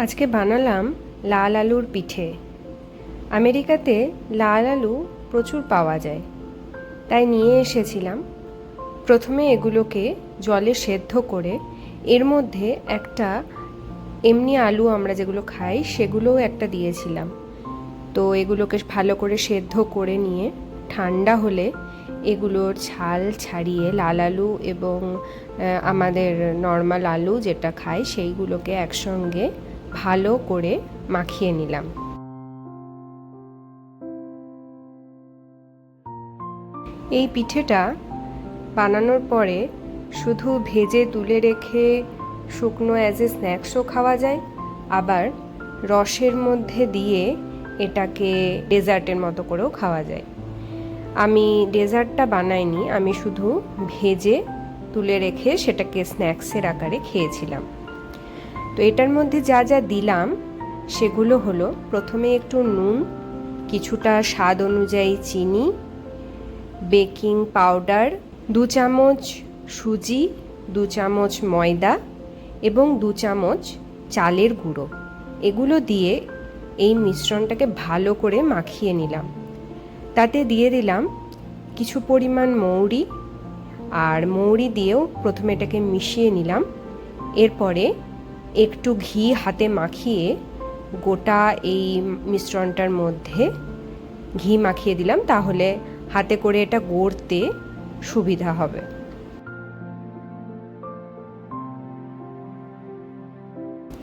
আজকে বানালাম লাল আলুর পিঠে। আমেরিকাতে লাল আলু প্রচুর পাওয়া যায়, তাই নিয়ে এসেছিলাম। প্রথমে এগুলোকে জলে সেদ্ধ করে এর মধ্যে একটা এমনি আলু আমরা যেগুলো খাই সেগুলোও একটা দিয়েছিলাম। তো এগুলোকে ভালো করে সেদ্ধ করে নিয়ে ঠান্ডা হলে এগুলোর ছাল ছাড়িয়ে লাল আলু এবং আমাদের নর্মাল আলু যেটা খাই সেইগুলোকে একসঙ্গে ভালো করে মাখিয়ে নিলাম। এই পিঠেটা বানানোর পরে শুধু ভেজে তুলে রেখে শুকনো অ্যাজ এ স্ন্যাক্সও খাওয়া যায়, আবার রসের মধ্যে দিয়ে এটাকে ডেজার্টের মতো করেও খাওয়া যায়। আমি ডেজার্টটা বানাইনি, আমি শুধু ভেজে তুলে রেখে সেটাকে স্ন্যাক্সের আকারে খেয়েছিলাম। তো এটার মধ্যে যা যা দিলাম, সেগুলো হলো প্রথমে একটু নুন, কিছুটা স্বাদ অনুযায়ী চিনি, বেকিং পাউডার, দু চামচ সুজি, দু চামচ ময়দা এবং দু চামচ চালের গুঁড়ো। এগুলো দিয়ে এই মিশ্রণটাকে ভালো করে মাখিয়ে নিলাম। তাতে দিয়ে দিলাম কিছু পরিমাণ মৌরি আর মৌরি দিয়েও প্রথমে এটাকে মিশিয়ে নিলাম। এরপরে একটু ঘি হাতে মাখিয়ে গোটা এই মিশ্রণটার মধ্যে ঘি মাখিয়ে দিলাম, তাহলে হাতে করে এটা গড়তে সুবিধা হবে।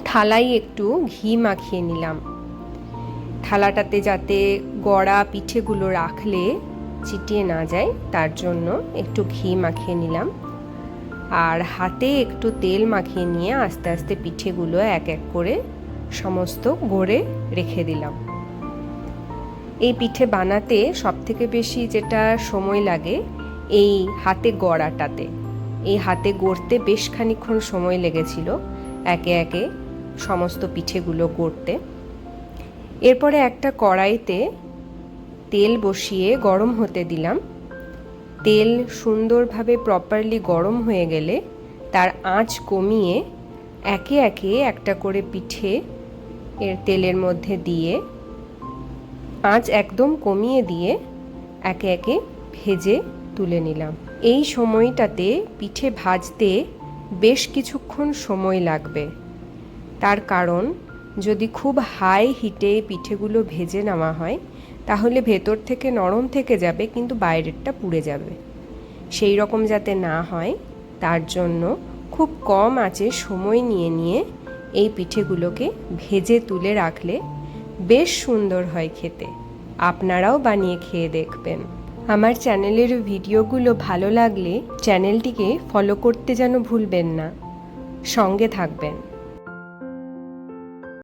থালায় একটু ঘি মাখিয়ে নিলাম। থালাটাতে যাতে গড়া পিঠেগুলো রাখলে চিটিয়ে না যায়, তার জন্য একটু ঘি মাখিয়ে নিলাম। আর হাতে একটু তেল মাখিয়ে নিয়ে আস্তে আস্তে পিঠেগুলো এক এক করে সমস্ত গড়ে রেখে দিলাম। এই পিঠে বানাতে সবথেকে বেশি যেটা সময় লাগে এই হাতে গড়াটাতে। এই হাতে গড়তে বেশ খানিক্ষণ সময় লেগেছিল একে একে সমস্ত পিঠেগুলো গড়তে। এরপরে একটা কড়াইতে তেল বসিয়ে গরম হতে দিলাম। তেল সুন্দরভাবে প্রপারলি গরম হয়ে গেলে তার আঁচ কমিয়ে একে একে একটা করে পিঠে এর তেলের মধ্যে দিয়ে আঁচ একদম কমিয়ে দিয়ে একে একে ভেজে তুলে নিলাম। এই সময়টাতে পিঠে ভাজতে বেশ কিছুক্ষণ সময় লাগবে। তার কারণ, যদি খুব হাই হিটে পিঠেগুলো ভেজে নেওয়া হয় তাহলে ভেতর থেকে নরম থেকে যাবে, কিন্তু বাইরেরটা পুড়ে যাবে। সেই রকম যাতে না হয়, তার জন্য খুব কম আঁচে সময় নিয়ে নিয়ে এই পিঠেগুলোকে ভেজে তুলে রাখলে বেশ সুন্দর হয় খেতে। আপনারাও বানিয়ে খেয়ে দেখবেন। আমার চ্যানেলের ভিডিওগুলো ভালো লাগলে চ্যানেলটিকে ফলো করতে যেন ভুলবেন না। সঙ্গে থাকবেন।